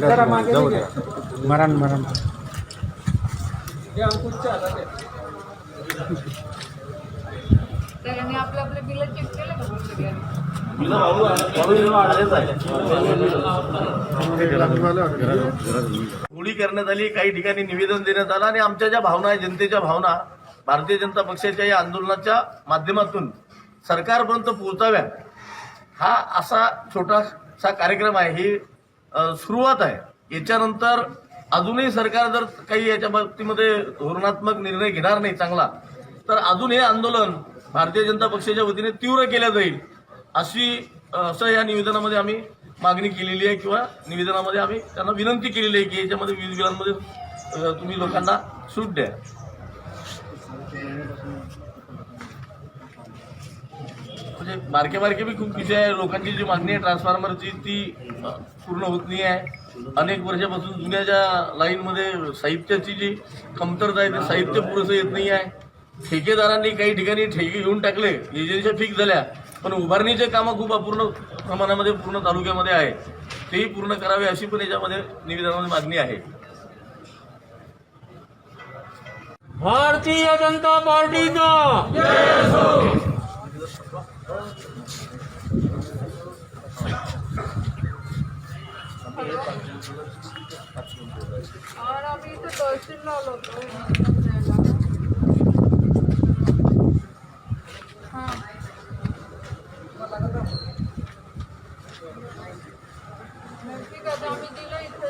जरा मागे जाऊ घे. द्या मरण मरण. आपले आपले बिल चेक केले होळी करण्यात आली काही ठिकाणी निवेदन देण्यात आलं आणि आमच्या ज्या भावना आहे जनतेच्या भावना भारतीय जनता पक्षाच्या या आंदोलनाच्या माध्यमातून सरकारपर्यंत पोहोचाव्या हा असा छोटासा कार्यक्रम आहे. ही सुरुवात आहे. याच्यानंतर अजूनही सरकार जर काही याच्या बाबतीमध्ये धोरणात्मक निर्णय घेणार नाही चांगला तर अजून हे आंदोलन भारतीय जनता पक्षाच्या वतीने तीव्र केलं जाईल अशी असं या निवेदनामध्ये आम्ही मागणी केलेली आहे किंवा निवेदनामध्ये आम्ही त्यांना विनंती केलेली आहे की याच्यामध्ये वीज बिलांमध्ये तुम्ही लोकांना सूट द्या. बारके बारके बी खूप विषय आहे लोकांची जी मागणी आहे ट्रान्सफॉर्मरची ती पूर्ण होत नाही आहे. अनेक वर्षापासून जुन्या ज्या लाईनमध्ये साहित्याची जी कमतरता आहे ते साहित्य पुरेसं येत नाही आहे. ठेकेदारांनी काही ठिकाणी ठेके घेऊन टाकले एजन्सी फिक्स झाल्या पण उभारणीचे कामं खूप अपूर्ण प्रमाणामध्ये पूर्ण तालुक्यामध्ये आहे. तेही पूर्ण करावे अशी पण याच्यामध्ये निवेदनामध्ये मागणी आहे. भारतीय जनता पार्टीचा! और आम्ही इथे तहसीलला आलो होतो हां ठीक आहे आम्ही दिलं इथे